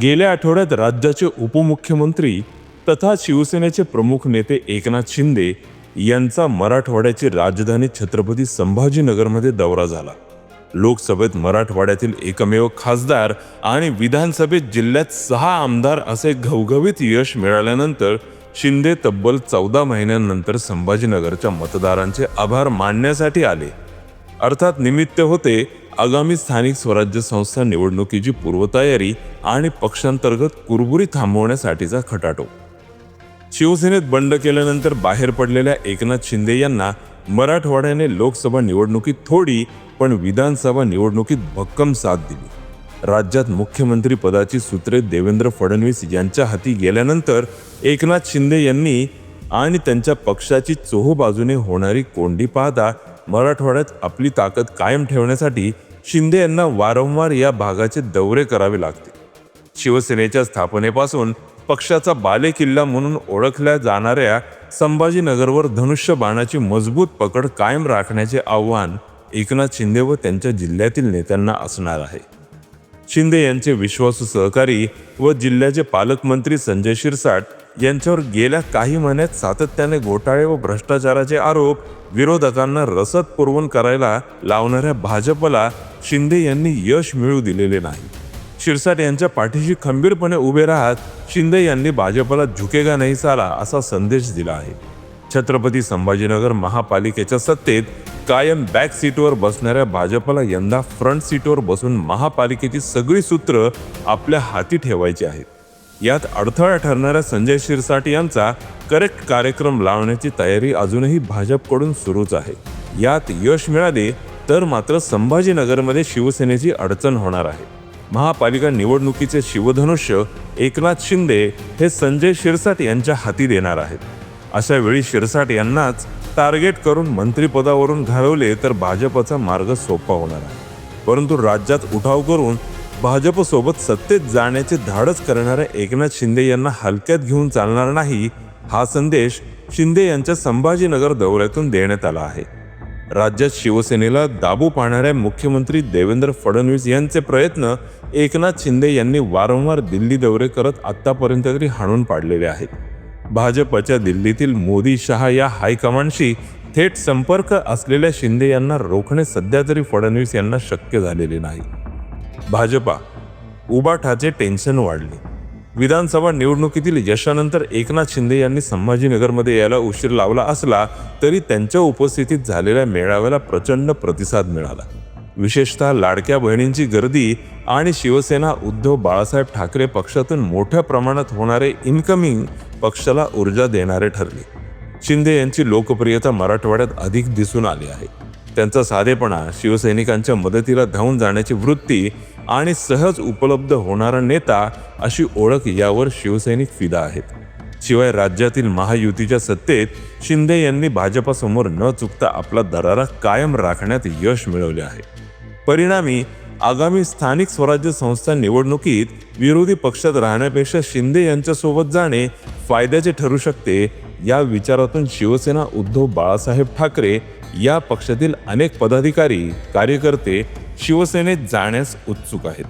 गेल्या आठवड्यात राज्याचे उपमुख्यमंत्री तथा शिवसेनेचे प्रमुख नेते एकनाथ शिंदे यांचा मराठवाड्याची राजधानी छत्रपती संभाजीनगरमध्ये दौरा झाला. लोकसभेत मराठवाड्यातील एकमेव खासदार आणि विधानसभेत जिल्ह्यात सहा आमदार असे घवघवीत यश मिळाल्यानंतर शिंदे तब्बल चौदा महिन्यांनंतर संभाजीनगरच्या मतदारांचे आभार मानण्यासाठी आले. अर्थात निमित्त होते आगामी स्थानिक स्वराज्य संस्था निवडणुकीची पूर्वतयारी आणि पक्षांतर्गत कुरबुरी थांबवण्यासाठीचा खटाटो. शिवसेनेत बंड केल्यानंतर बाहेर पडलेल्या एकनाथ शिंदे यांना मराठवाड्याने लोकसभा निवडणुकीत थोडी पण विधानसभा निवडणुकीत भक्कम साथ दिली. राज्यात मुख्यमंत्री पदाची सूत्रे देवेंद्र फडणवीस यांच्या हाती गेल्यानंतर एकनाथ शिंदे यांनी आणि त्यांच्या पक्षाची चोहोबाजूने होणारी कोंडी पाहता मराठवाड्यात आपली ताकद कायम ठेवण्यासाठी शिंदे यांना वारंवार या भागाचे दौरे करावे लागते. शिवसेनेच्या स्थापनेपासून पक्षाचा बालेकिल्ला म्हणून ओळखल्या जाणाऱ्या संभाजीनगरवर धनुष्य बाणाची मजबूत पकड कायम राखण्याचे आव्हान एकनाथ शिंदे व त्यांच्या जिल्ह्यातील नेत्यांना असणार आहे. शिंदे यांचे विश्वासू सहकारी व जिल्ह्याचे पालकमंत्री संजय शिरसाट यांच्यावर गेल्या काही महिन्यात सातत्याने घोटाळे व भ्रष्टाचाराचे आरोप विरोधकांना रसद पुरवून करायला लावणाऱ्या भाजपला शिंदे यांनी यश मिळू दिलेले नाही. शिरसाट यांच्या पाठीशी खंबीरपणे उभे राहत शिंदे यांनी भाजपला झुकेगा नाही चाला असा संदेश दिला आहे. छत्रपती संभाजीनगर महापालिकेच्या सत्तेत कायम बॅक सीटवर बसणाऱ्या भाजपला यंदा फ्रंट सीटवर बसून महापालिकेची सगळी सूत्र आपल्या हाती ठेवायची आहेत. यात अडथळा ठरणाऱ्या संजय शिरसाट यांचा करेक्ट कार्यक्रम लावण्याची तयारी अजूनही भाजपकडून सुरूच आहे. यात यश मिळाले तर मात्र संभाजीनगरमध्ये शिवसेनेची अडचण होणार आहे. महापालिका निवडणुकीचे शिवधनुष्य एकनाथ शिंदे हे संजय शिरसाट यांच्या हाती देणार आहेत. अशा वेळी शिरसाट यांनाच टार्गेट करून मंत्रिपदावरून घालवले तर भाजपचा मार्ग सोपा होणार आहे. परंतु राज्यात उठाव करून भाजपसोबत सत्तेत जाण्याचे धाडस करणाऱ्या एकनाथ शिंदे यांना हलक्यात घेऊन चालणार नाही हा संदेश शिंदे यांच्या संभाजीनगर दौऱ्यातून देण्यात आला आहे. राज्यात शिवसेनेला दाबू पाहणाऱ्या मुख्यमंत्री देवेंद्र फडणवीस यांचे प्रयत्न एकनाथ शिंदे यांनी वारंवार दिल्ली दौरे करत आत्तापर्यंत तरी हाणून पाडलेले आहेत. भाजपच्या दिल्लीतील मोदी शहा या हायकमांडशी थेट संपर्क असलेल्या शिंदे यांना रोखणे सध्या तरी फडणवीस यांना शक्य झालेले नाही. भाजपा उबाठाचे टेन्शन वाढले. विधानसभा निवडणुकीतील यशानंतर एकनाथ शिंदे यांनी संभाजीनगरमध्ये यायला उशीर लावला असला तरी त्यांच्या उपस्थितीत झालेल्या मेळाव्याला प्रचंड प्रतिसाद मिळाला. विशेषतः लाडक्या बहिणींची गर्दी आणि शिवसेना उद्धव बाळासाहेब ठाकरे पक्षातून मोठ्या प्रमाणात होणारे इन्कमिंग पक्षाला ऊर्जा देणारे ठरले. शिंदे यांची लोकप्रियता मराठवाड्यात अधिक दिसून आली आहे. त्यांचा साधेपणा शिवसैनिकांच्या मदतीला धावून जाण्याची वृत्ती आणि सहज उपलब्ध होणारा नेता अशी ओळख यावर शिवसैनिक फिदा आहेत. शिवाय राज्यातील महायुतीच्या सत्तेत शिंदे यांनी भाजपासमोर न चुकता आपला दरारा कायम राखण्यात यश मिळवले आहे. परिणामी आगामी स्थानिक स्वराज्य संस्था निवडणुकीत विरोधी पक्षात राहण्यापेक्षा शिंदे यांच्यासोबत जाणे फायद्याचे ठरू शकते या विचारातून शिवसेना उद्धव बाळासाहेब ठाकरे या पक्षातील अनेक पदाधिकारी कार्यकर्ते शिवसेनेत जाण्यास उत्सुक आहेत.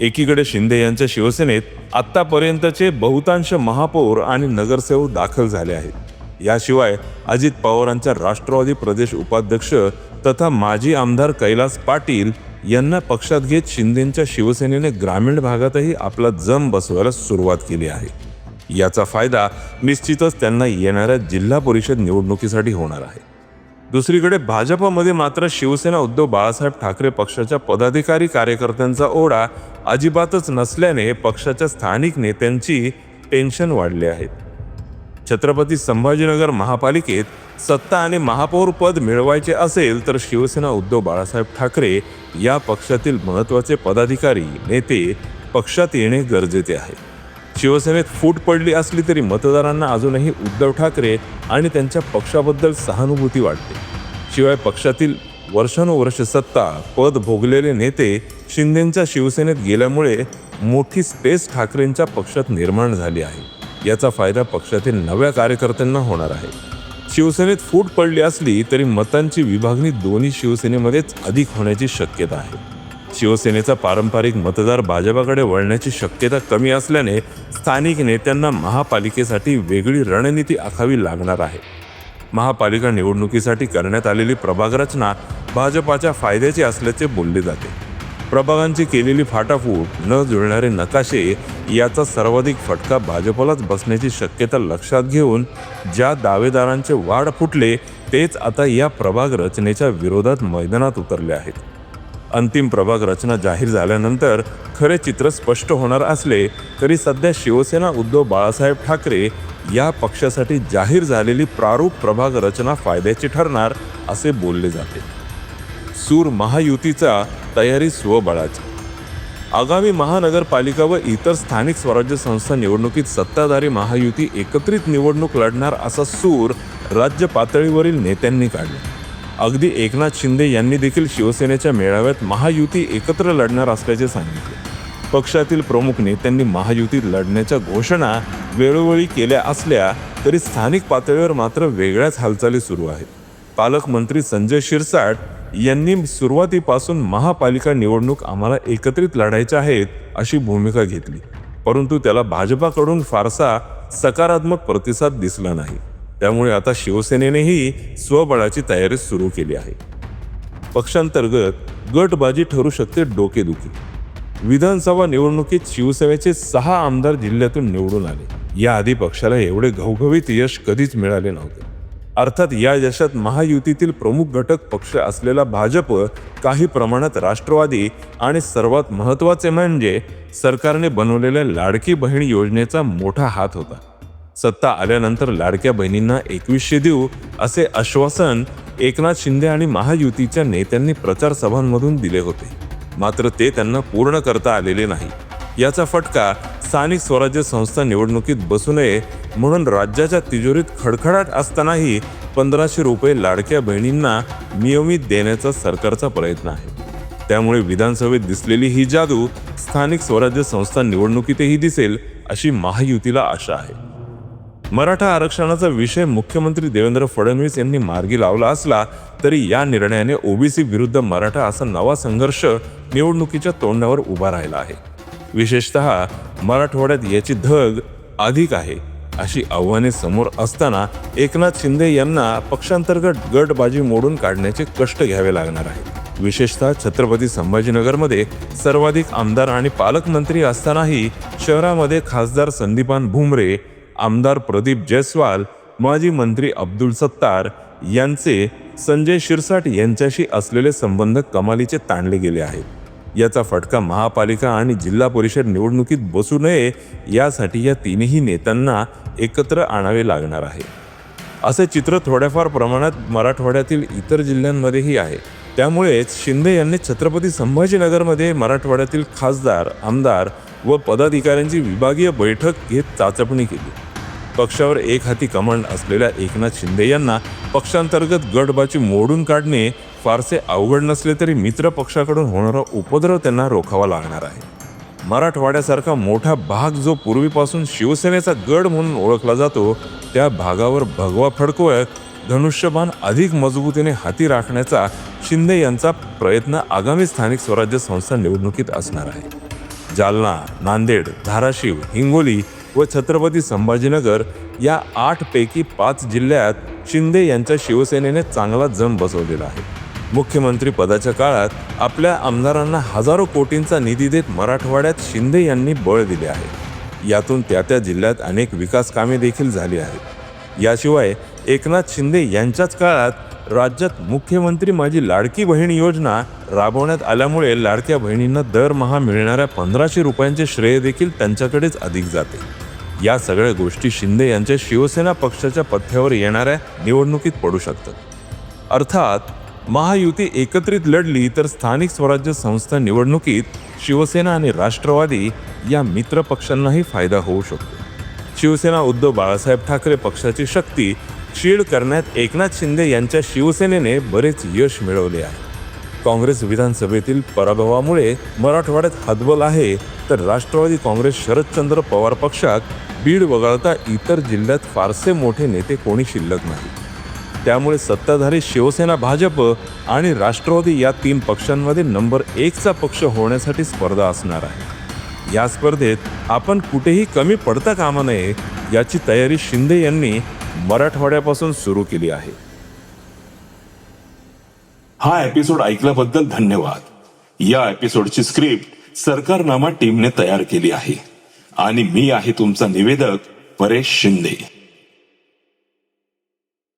एकीकडे शिंदे यांच्या शिवसेनेत आत्तापर्यंतचे बहुतांश महापौर आणि नगरसेवक दाखल झाले आहेत. याशिवाय अजित पवारांच्या राष्ट्रवादी प्रदेश उपाध्यक्ष तथा माजी आमदार कैलास पाटील यांना पक्षात घेत शिंदेच्या शिवसेनेने ग्रामीण भागातही आपला जम बसवायला सुरुवात केली आहे. याचा फायदा निश्चितच त्यांना येणाऱ्या जिल्हा परिषद निवडणुकीसाठी होणार आहे. दुसरीकडे भाजपमध्ये मात्र शिवसेना उद्धव बाळासाहेब ठाकरे पक्षाच्या पदाधिकारी कार्यकर्त्यांचा ओढा अजिबातच नसल्याने पक्षाच्या स्थानिक नेत्यांची टेन्शन वाढले आहेत छत्रपती संभाजीनगर महापालिकेत सत्ता आणि महापौर पद मिळवायचे असेल तर शिवसेना उद्धव बाळासाहेब ठाकरे या पक्षातील महत्त्वाचे पदाधिकारी नेते पक्षात येणे गरजेचे आहे. शिवसेनेत फूट पडली असली तरी मतदारांना अजूनही उद्धव ठाकरे आणि त्यांच्या पक्षाबद्दल सहानुभूती वाटते. शिवाय पक्षातील वर्षानुवर्ष सत्ता पद भोगलेले नेते शिंदेंच्या शिवसेनेत गेल्यामुळे मोठी स्पेस ठाकरेंच्या पक्षात निर्माण झाली आहे. याचा फायदा पक्षातील नव्या कार्यकर्त्यांना होणार आहे. शिवसेनेत फूट पडली असली तरी मतांची विभागणी दोन्ही शिवसेनेमध्येच अधिक होण्याची शक्यता आहे. शिवसेनेचा पारंपरिक मतदार भाजपाकडे वळण्याची शक्यता कमी असल्याने स्थानिक नेत्यांना महापालिकेसाठी वेगळी रणनीती आखावी लागणार आहे. महापालिका निवडणुकीसाठी करण्यात आलेली प्रभाग रचना भाजपाच्या फायद्याची असल्याचे बोलले जाते. प्रभागांची केलेली फाटाफूट न जुळणारे नकाशे याचा सर्वाधिक फटका भाजपलाच बसण्याची शक्यता लक्षात घेऊन ज्या दावेदारांचे वाढ फुटले तेच आता या प्रभाग रचनेच्या विरोधात मैदानात उतरले आहेत. अंतिम प्रभाग रचना जाहीर झाल्यानंतर खरे चित्र स्पष्ट होणार असले तरी सध्या शिवसेना उद्धव बाळासाहेब ठाकरे या पक्षासाठी जाहीर झालेली प्रारूप प्रभाग रचना फायद्याची ठरणार असे बोलले जाते. सूर महायुतीचा तयारी स्वबळाची. आगामी महानगरपालिका व इतर स्थानिक स्वराज्य संस्था निवडणुकीत सत्ताधारी महायुती एकत्रित निवडणूक लढणार असा सूर राज्य पातळीवरील नेत्यांनी काढला. अगदी एकनाथ शिंदे यांनी देखील शिवसेनेच्या मेळाव्यात महायुती एकत्र लढणार असल्याचे सांगितले. पक्षातील प्रमुख नेत्यांनी महायुतीत लढण्याच्या घोषणा वेळोवेळी केल्या असल्या तरी स्थानिक पातळीवर मात्र वेगळ्याच हालचाली सुरू आहेत. पालकमंत्री संजय शिरसाट यांनी सुरुवातीपासून महापालिका निवडणूक आम्हाला एकत्रित लढायच्या आहेत अशी भूमिका घेतली. परंतु त्याला भाजपाकडून फारसा सकारात्मक प्रतिसाद दिसला नाही. त्यामुळे आता शिवसेनेनेही स्वबळाची तयारी सुरू केली आहे. पक्षांतर्गत गटबाजी ठरू शकते डोकेदुखी. विधानसभा निवडणुकीत शिवसेनेचे सहा आमदार जिल्ह्यातून निवडून आले. याआधी पक्षाला एवढे घवघवीत यश कधीच मिळाले नव्हते. अर्थात या यशात महायुतीतील प्रमुख घटक पक्ष असलेला भाजप काही प्रमाणात राष्ट्रवादी आणि सर्वात महत्त्वाचे म्हणजे सरकारने बनवलेल्या लाडकी बहीण योजनेचा मोठा हात होता. सत्ता आल्यानंतर लाडक्या बहिणींना एकवीसशे देऊ असे आश्वासन एकनाथ शिंदे आणि महायुतीच्या नेत्यांनी प्रचार सभांमधून दिले होते. मात्र ते त्यांना पूर्ण करता आलेले नाही. याचा फटका स्थानिक स्वराज्य संस्था निवडणुकीत बसू नये म्हणून राज्याच्या तिजोरीत खडखडाट असतानाही पंधराशे रुपये लाडक्या बहिणींना नियमित देण्याचा सरकारचा प्रयत्न आहे. त्यामुळे विधानसभेत दिसलेली ही जादू स्थानिक स्वराज्य संस्था निवडणुकीतही दिसेल अशी महायुतीला आशा आहे. मराठा आरक्षणाचा विषय मुख्यमंत्री देवेंद्र फडणवीस यांनी मार्गी लावला असला तरी या निर्णयाने ओबीसी विरुद्ध मराठा असा नवा संघर्ष निवडणुकीच्या तोंडावर उभा राहिला आहे. विशेषतः मराठवाड्यात याची धग अधिक आहे अशी आव्हाने समोर असताना एकनाथ शिंदे यांना पक्षांतर्गत गटबाजी मोडून काढण्याचे कष्ट घ्यावे लागणार आहे विशेषतः छत्रपती संभाजीनगरमध्ये सर्वाधिक आमदार आणि पालकमंत्री असतानाही शहरामध्ये खासदार संदीपान भुमरे आमदार प्रदीप जयस्वाल माजी मंत्री अब्दुल सत्तार यांचे संजय शिरसाट यांच्याशी असलेले संबंध कमालीचे ताणले गेले आहेत. याचा फटका महापालिका आणि जिल्हा परिषद निवडणुकीत बसू नये यासाठी या तिन्ही नेत्यांना एकत्र आणावे लागणार आहे. असे चित्र थोड्याफार प्रमाणात मराठवाड्यातील इतर जिल्ह्यांमध्येही आहे. त्यामुळेच शिंदे यांनी छत्रपती संभाजीनगरमध्ये मराठवाड्यातील खासदार आमदार व पदाधिकाऱ्यांची विभागीय बैठक घेत चाचपणी केली. पक्षावर एक हाती कमांड असलेल्या एकनाथ शिंदे यांना पक्षांतर्गत गटबाची मोडून काढणे फारसे अवघड नसले तरी मित्र पक्षाकडून होणारा उपद्रव त्यांना रोखावा लागणार आहे. मराठवाड्यासारखा मोठा भाग जो पूर्वीपासून शिवसेनेचा गड म्हणून ओळखला जातो त्या भागावर भगवा फडकवत धनुष्यबाण अधिक मजबूतीने हाती राखण्याचा शिंदे यांचा प्रयत्न आगामी स्थानिक स्वराज्य संस्था निवडणुकीत असणार आहे. जालना नांदेड धाराशिव हिंगोली व छत्रपती संभाजीनगर या आठपैकी पाच जिल्ह्यात शिंदे यांच्या शिवसेनेने चांगला जम बसवलेला आहे. मुख्यमंत्री पदाच्या काळात आपल्या आमदारांना हजारो कोटींचा निधी देत मराठवाड्यात शिंदे यांनी बळ दिले आहे. यातून त्या त्या जिल्ह्यात अनेक विकास कामे देखील झाली आहेत. याशिवाय एकनाथ शिंदे यांच्याच काळात राज्यात मुख्यमंत्री माझी लाडकी बहीण योजना राबवण्यात आल्यामुळे लाडक्या बहिणींना दरमहा मिळणाऱ्या पंधराशे रुपयांचे श्रेय देखील त्यांच्याकडेच अधिक जाते. या सगळ्या गोष्टी शिंदे यांच्या शिवसेना पक्षाच्या पथ्यावर येणाऱ्या निवडणुकीत पडू शकतात. अर्थात महायुती एकत्रित लढली तर स्थानिक स्वराज्य संस्था निवडणुकीत शिवसेना आणि राष्ट्रवादी या मित्र पक्षांनाही फायदा होऊ शकतो. शिवसेना उद्धव बाळासाहेब ठाकरे पक्षाची शक्ती क्षीण करण्यात एकनाथ शिंदे यांच्या शिवसेनेने बरेच यश मिळवले आहे. काँग्रेस विधानसभेतील पराभवामुळे मराठवाड्यात हतबल आहे तर राष्ट्रवादी काँग्रेस शरदचंद्र पवार पक्षात बीड वगळता इतर जिल्ह्यात फारसे मोठे नेते कोणी शिल्लक नाही. त्यामुळे सत्ताधारी शिवसेना भाजप आणि राष्ट्रवादी या तीन पक्षांमध्ये नंबर एकचा पक्ष होण्यासाठी स्पर्धा असणार आहे. या स्पर्धेत आपण कुठेही कमी पडता कामा नये याची तयारी शिंदे यांनी मराठवाड्यापासून सुरू केली आहे. हा एपिसोड ऐकल्याबद्दल धन्यवाद. या एपिसोडची स्क्रिप्ट सरकारनामा टीमने तयार केली आहे. आणि मी आहे तुमचा निवेदक परेश शिंदे.